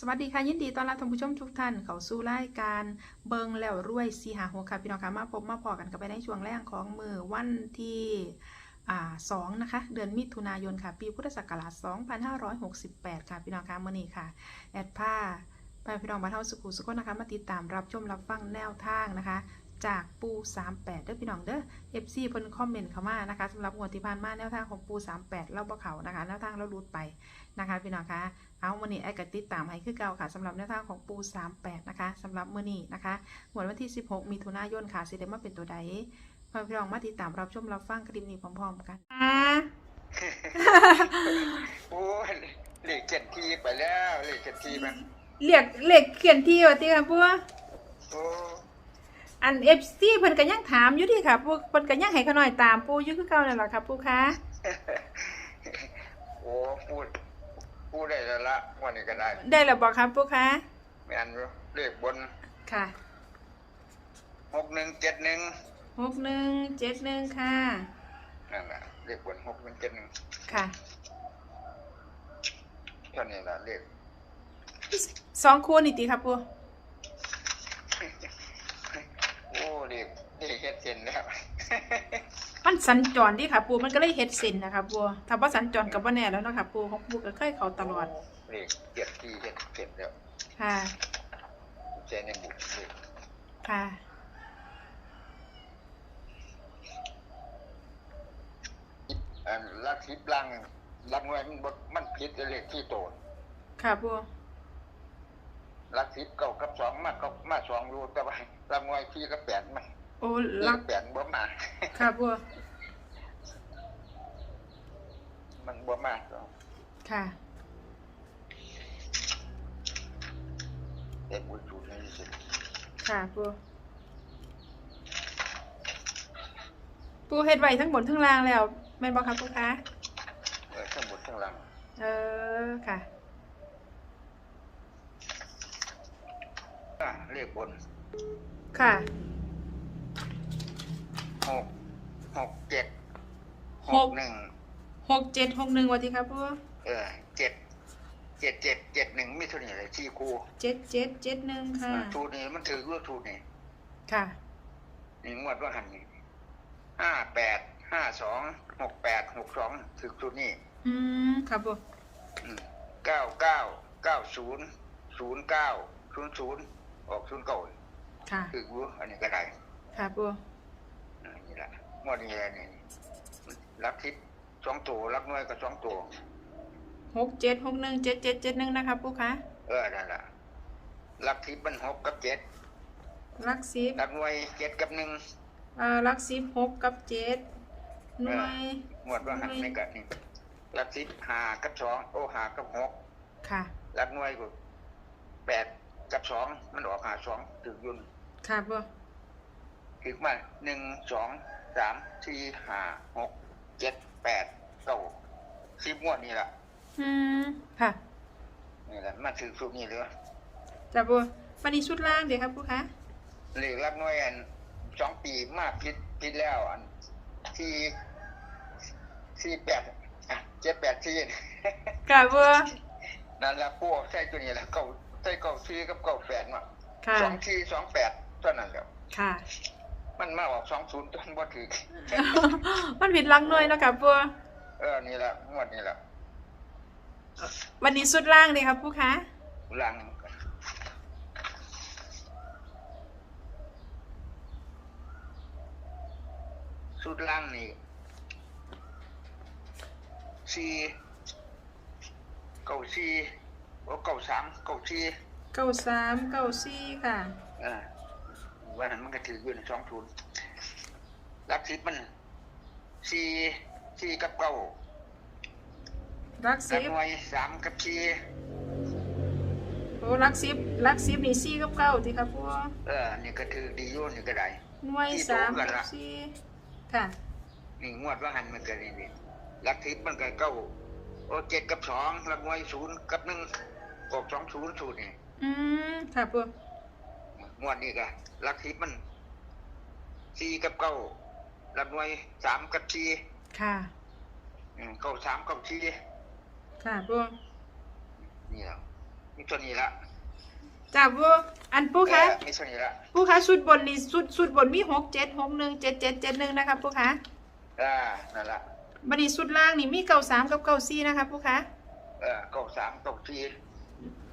สวัสดีค่ะยินดีต้อนรับท่านผู้ชมทุกท่านเข้าสู่รายการเบิงแล้วรวยสีหาหัวค่ะพี่น้องค่ะมาพบมาพอกันกันไปในช่วงแรกของมือวันที่สองนะคะ เดือนมิถุนายนค่ะ ปีพุทธศักราช 2568 ค่ะพี่น้องค่ะมื่อนี้ค่ะ แอดผ้าไปพี่น้องบ้านเฮาสุขุสุขนะคะ มาติดตามรับชมรับฟังแนวทางนะคะ จากปู 38 เด้อพี่น้องเด้อ FC เพิ่นคอมเมนต์เข้ามานะคะสำหรับงวดที่ผ่านมาแนวทางของปู 38 เล่าบ่เขานะคะ แนวทางเรารูดไปนะคะพี่น้องคะ เอาวันนี้ไอ้กติดตามให้คือเก่าค่ะสำหรับแนวทางของปู 38 นะคะสำหรับมื้อนี้นะคะงวดวันที่ 16มิถุนายนค่ะสิได้มาเป็นตัวใดพาพี่น้องมาติดตามรับชมรับฟังคลิปนี้พร้อมๆกันค่ะโอ้ยเลขเจ็ดทีไปแล้วเลขเจ็ดทีมันเรียกเลขเขียนที่ว่าติค่ะปูโอ้อัน FC เพิ่นก็ยังถามอยู่ที่ค่ะปูเพิ่นก็ยังให้เขาหน่อยตามปูอยู่คือเก่านั่นแหละค่ะปูคะโอ้พูด พูดได้แล้วละวันนี้ก็ได้ได้แล้วบอกครับปูคะแม่นอยู่เลขบนค่ะหกหนึ่งเจ็ดหนึ่ง6171ค่ะนั่นแหละเลขบนหกหนึ่งเจ็ดหนึ่งค่ะเท่านี้ละเลขสองคู่นี่ติครับปูโอ้เลขเลขเฮ็ดเส้นแล้ว มันสัญจรดิค่ะ ปูมันก็เลยเฮ็ดเส้นนะคะปูถ้าว่าสัญจรกับว่าแน่แล้วเนาะค่ะปูของปูก็เคยเข้าตลอดเลขเจ็ดทีเฮ็ดเส้นแล้วค่ะใจในบุกเลขค่ะอันลักทิพย์ลังลักหน่วยมันบ่มันผิดกับเลขที่โตนค่ะปูลักทิพย์เก้ากับสองมาก็มาสองรูแต่ว่าลักหน่วยที่กับแปดมา โอ้ลัลักกแปดบ่มาค่ะปูมันบ่มากหรอกค่ะแต่บุญสูตรนี้สิค่ะปูปูเฮ็ดไว้ทั้งบนทั้งล่างแล้วแม่นบ่ครับปูคะเออทั้งหมดทั้งหลังเออค่ะอะเรียกบน ค่ะ หกหกเจ็ดหหกกหนึ่งหกเจ็ดหกหนึ่งวันที่ครับปูเออเจ็ดเจ็ดเจ็ดเจ็ดหนึ่งไม่เท่านี้เลยที่ครูเจ็ดเจ็ดเจ็ดหนึ่งค่ะสูตรนี้มันถือว่าสูตรนี้ค่ะนี่งวดว่าหันนี่ห้าแปดห้าสองหกแปดหกสองถือสูตรนี้อืมครับปูเก้าเก้าเก้าศูนย์ศูนย์เก้าศูนย์ศูนย์ออกศูนย์เก้าค่ะถือว่าอันนี้ก็ได้ค่ะปูอ่านี่แห ละงวดนี้แหละนี่รับทิศสองตัวรับหน่วยก็สองตัวหกเจ็ดหกหนึ่งเจ็ดเจ็ดเจ็ดหนึ่งนะครับปูคะเออนั่นแหละรับทิศมันหกกับเจ็ดรักสิบรับหน่วยเจ็ดกับหนึ่งอ่ารักสิบหกกับเจ็ดหน่วยงวดว่าหันไม่กันี่รับทิศหากับสองโอ้หากับหกค่ะรับหน่วยก็แปดกับสองมันออกหาสองถึงยุนค่ะปู ถึงมาหนึ่งสองสามสี่ห้าหกเจ็ดแปดเก้าสิบงวดนี่แหละอืมค่ะนี่แหละมาถือสูตรนี้เลยจ้าปูวันนี้ชุดล่างเดี๋ยวครับปูคะเลขรับหน่วยอันสองปีมากพิษพิษแล้วอันที่สี่แปดอะเจ็ดแปดที่ค่ะปูนั่นแหละพวกใช่ตัวนี้แหละเก้าใช่เก้าสี่กับเก้าแปดมาค่ะสองที่สองแปดเท่านั้นแหล้วค่ะ มันมาออกสองศูนย์ต้นบ่ถือมันผิดลังหน่วยเนาะครับปูเออนี่แหละงวดนี้แหละวันนี้ชุดล่างเลยครับปูคะหลังสุดล่างนี่สี่เก้าสี่โอ้เก้าสามเก้าสี่เก้าสามเก้าสี่ค่ะเออ วันนั้นมันก็ถืออยู่ในสองทุนรักทิพย์มันสี่สี่กับเก้ารักกัสิบบหน่วยสามกับสี่โอ้รักสิบรักสิบนี่สี่กับเก้าที่ครับปูเออนี่ก็ถือดีอยู่นี่ก็ได้หน่วยที่สามโตกันกับละสี่ค่ะนี่งวดว่าหันมันก็นี่นี่รักทิพย์มันก็เก้าโอ้เจ็ดกับสองรักหน่วยศูนย์กับหนึ่งออกสองศูนย์ศูนย์นี่อืมค่ะปู งวดนี้ก็รักทิพย์มันสี่กับเก้ารักหน่วยสามกับสี่ค่ะ อืมเก้าสามเก้าสี่ค่ะปูนี่แหละมีตัวนี้ละจ้าปูอันปูคะเออมีตัวนี้ละปูคะชุดบนนี่ชุดชุดบนมีหกเจ็ดหกหนึ่งเจ็ดเจ็ดเจ็ดหนึ่งนะคะปูคะอ่านั่นละบัดนี้ชุดล่างนี่มีเก้าสามกับเก้าสี่นะคะปูคะเออเก้าสามเก้าสี่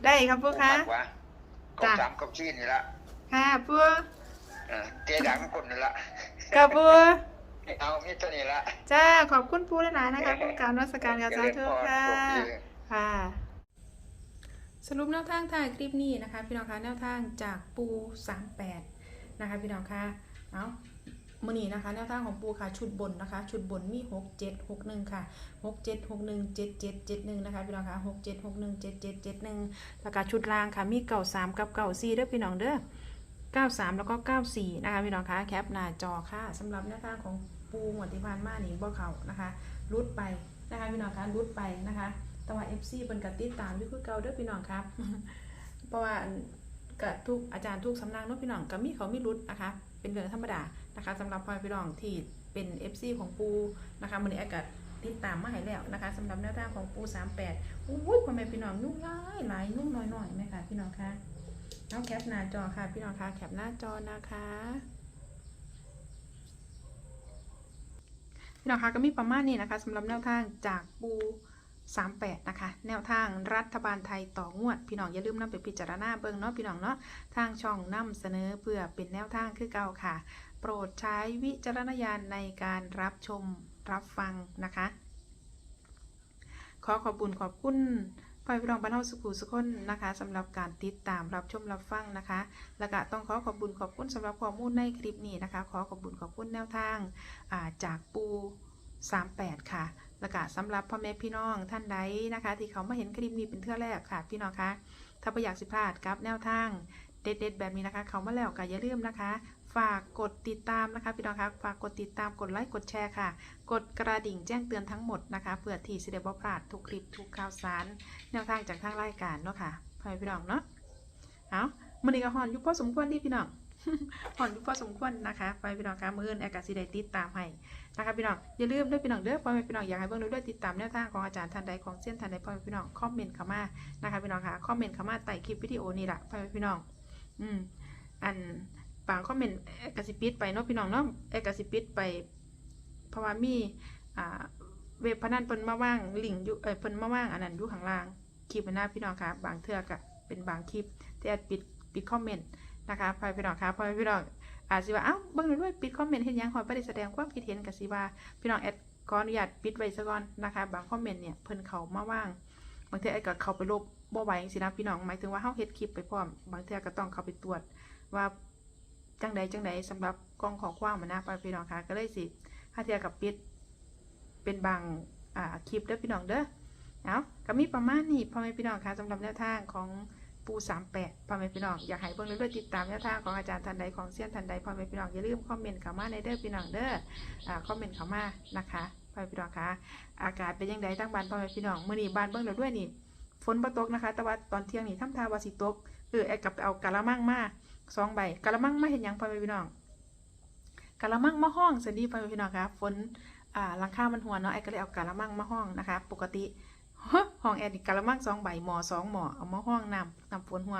ได้ครับปูคะ มากกว่าเก้าสามเก้าสี่นี่ละ ค่ะปูเออเจดังคนนี่ละกับปูเอามีตัวนี้ละจ้าขอบคุณปูหลายๆนะคะปูการรัศการกับสาธุค่ะเจริญพรโชคดีค่ะสรุปแนวทางถ่ายคลิปนี้นะคะ พี่น้องคะแนวทางจากปู38นะคะพี่น้องคะเอามือนี้นะคะแนวทางของปูค่ะชุดบนนะคะ ชุดบนมี 6 7 6 1 ค่ะ 6 7 6 1 7 7 7 1 นะคะพี่น้องคะ6 7 6 1 7 7 7 1แล้วก็ชุดล่างค่ะมีเก่า3กับเก่า4เด้อพี่น้องเด้อ 93 แล้วก็ 94 นะคะพี่น้องคะแคปหน้าจอค่ะสำหรับแนวทางของปูหมวดที่ผ่านมานี่บ่เขานะคะรุดไปนะคะพี่น้องคะรุดไปนะคะแต่ว่า FC เพิ่นก็ติดตามอยู่คือเก่าเด้อพี่น้องครับ เพราะว่าอันก็ทุกอาจารย์ทุกสำนักเนาะพี่น้องก็มีเขามีรุดนะคะ เป็นเรื่องธรรมดานะคะสำหรับพ่อพี่น้องที่เป็น FC ของปูนะคะมื้อนี้อากาศติดตามมาให้แล้วนะคะสำหรับแนวทางของปู38อุ้ยพ่อแม่พี่น้องยุ่งหลายหลายยุ่งน้อยๆไหมคะพี่น้องคะ เอาแคปหน้าจอค่ะ พี่น้องคะแคปหน้าจอนะคะ พี่น้องคะก็มีประมาณนี้นะคะสำหรับแนวทางจากปู38 นะคะ แนวทางรัฐบาลไทยต่องวด พี่น้องอย่าลืมนำไปพิจารณาเบิ่งเนาะพี่น้องเนาะทางช่องนำเสนอเพื่อเป็นแนวทางคือเก่าค่ะ โปรดใช้วิจารณญาณในการรับชมรับฟังนะคะ ขอขอบคุญขอบคุณ พ่อพี่น้องบ้านเฮาสุขุสุขคนนะคะสำหรับการติดตามรับชมรับฟังนะคะ แล้วก็ต้องขอขอบคุญขอบคุณสำหรับข้อมูลในคลิปนี้นะคะ ขอขอบคุญขอบคุณแนวทางาจากปู 38 ค่ะ แล้วก็สำหรับพ่อแม่พี่น้องท่านใดนะคะ ที่เขามาเห็นคลิปนี้เป็นเทื่อแรกค่ะ พี่น้องคะถ้าไม่อยากสิพลาดกับแนวทางเด็ดๆแบบนี้นะคะ เขามาแล้วก็อย่าลืมนะคะ ฝากกดติดตามนะคะ พี่น้องคะฝากกดติดตามกดไลค์กดแชร์ค่ะ กดกระดิ่งแจ้งเตือนทั้งหมดนะคะเพื่อที่จะได้บ่พลาดทุกคลิปทุกข่าวสารแนวทางจากทางรายการเนาะค่ะพ่อพี่น้องเนาะเอามื้อนี้ก็ฮอนยู่พอสมควรที่พี่น้องฮอนยู่พอสมควรนะคะไปพี่น้องคะมื้ออื่นแอากาศสิได้ติดตามให้นะคะพี่น้องอย่าลืมด้วยพี่น้องเด้อพ่อแม่พี่น้องอยากให้เบิ่งด้วยติดตามแนวทางของอาจารย์ท่านใดของเส้นท่านใดพ่อแม่พี่น้องคอมเมนต์เข้ามานะคะพี่น้องคะคอมเมนต์เข้ามาใต้คลิปวิดีโอนี่แหละพ่อแม่พี่น้อง อืมอัน บางคอมเมนต์เอกสิปิดไปเนาะพี่น้องเนาะเอกสิปิดไป เพราะว่ามีอ่าเว็บพนันเพิ่นมาว่างลิงอยู่เอ้ยเพิ่นมาว่างอันนั้นอยู่ข้างล่างคลิปหน้าพี่น้องค่ะบบางเทื่อก็เป็นบางคลิปที่แอดปิดปิดคอมเมนต์นะคะพ่อพี่น้องค่ะพ่อพี่น้องอาจสิว่าเอ้าเบิ่งหน่อยด้วยปิดคอมเมนต์เห็นยังขอยบ่ได้แสดงความคิดเห็นกับสิว่าพี่น้องแอดขออนุญาตปิดไว้ซะก่อนนะคะ บางคอมเมนต์เนี่ยเพิ่นเขามาว่างบางเทือไอ้ก็เขาไปลบบ่ไหวจังซี่นะพี่น้องหมายถึงว่าเฮาเฮ็ดคลิปไปพร้อม บางเทื่อก็ต้องเขาไปตรวจว่า จังใดจังใดสำหรับกล้องขอความมันนะพี่น้องค่ะก็เลยสิถ้าเทื่อกับปิดเป็นบางอ่าคลิปเด้อพี่น้องเด้อเอาก็มีประมาณนี้พ่อแม่พี่น้องค่ะสำหรับแนวทางของปู38พ่อแม่พี่น้องอยากให้เบิ่งเรื่อยๆติดตามแนวทางของอาจารย์ทันใดของเซียนทันใดพ่อแม่พี่น้องอย่าลืมคอมเมนต์เข้ามาในเด้อพี่น้องเด้ออ่าคอมเมนต์เข้ามานะคะพ่อแม่พี่น้องคะอากาศเป็นยังไงทั้งบ้านพ่อแม่พี่น้องมื้อนี้บ้านเบิ่งแล้วด้วยนี่ฝนบ่ตกนะคะ แต่ว่าตอนเที่ยงนี่ทำทาวาสิตกเออแอบกลับไปเอากะละมังมา สองใบกะละมังมาเห็นยังพ่อแม่พี่น้องกะละมังมาห้องสวัสดีพ่อแม่พี่น้องคะฝนอ่าหลังคามันหัวเนาะไอ้ก็เลยเอากะละมังมาห้องนะคะ ปกติห้องแอร์นี่กะละมังสองใบหมอสองหมอเอามาห้องน้ำน้ำฝนหัว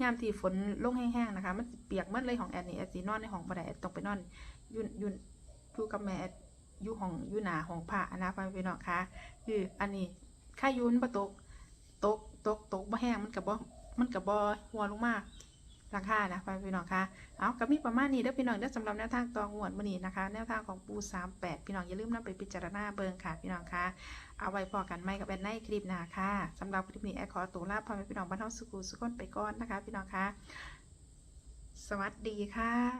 ยามที่ฝนลงแห้งๆนะคะมันเปียกหมดเลยของแอดนี่แอดสินอนในห้องบ่ได้แอดต้องไปนอนยุ่นยุ่นอยู่กับแม่แอดอยู่ห้องอยู่หนาห้องผ้านะพ่อแม่พี่น้องคะคืออันนี้ค่ายุนบ่ตกตกตกตกบ่แห้งมันก็บ่มันก็บ่หัวลงมา ราคานะพ่อพี่น้องคะเอาก็มีประมาณนี้เด้อพี่น้องเด้อสำหรับแนวทางตองหวดมื้อนี้นะคะ แนวทางของปู 38 พี่น้องอย่าลืมนำไปพิจารณาเบิ่งค่ะพี่น้องคะเอาไว้พอกันไม่กับแอนในคลิปหน้าค่ะสำหรับคลิปนี้แอขอตัวลาพ่อแม่พี่น้องบ้านเฮาสุขุสุขคนไปก่อนนะคะ พี่น้องคะสวัสดีค่ะ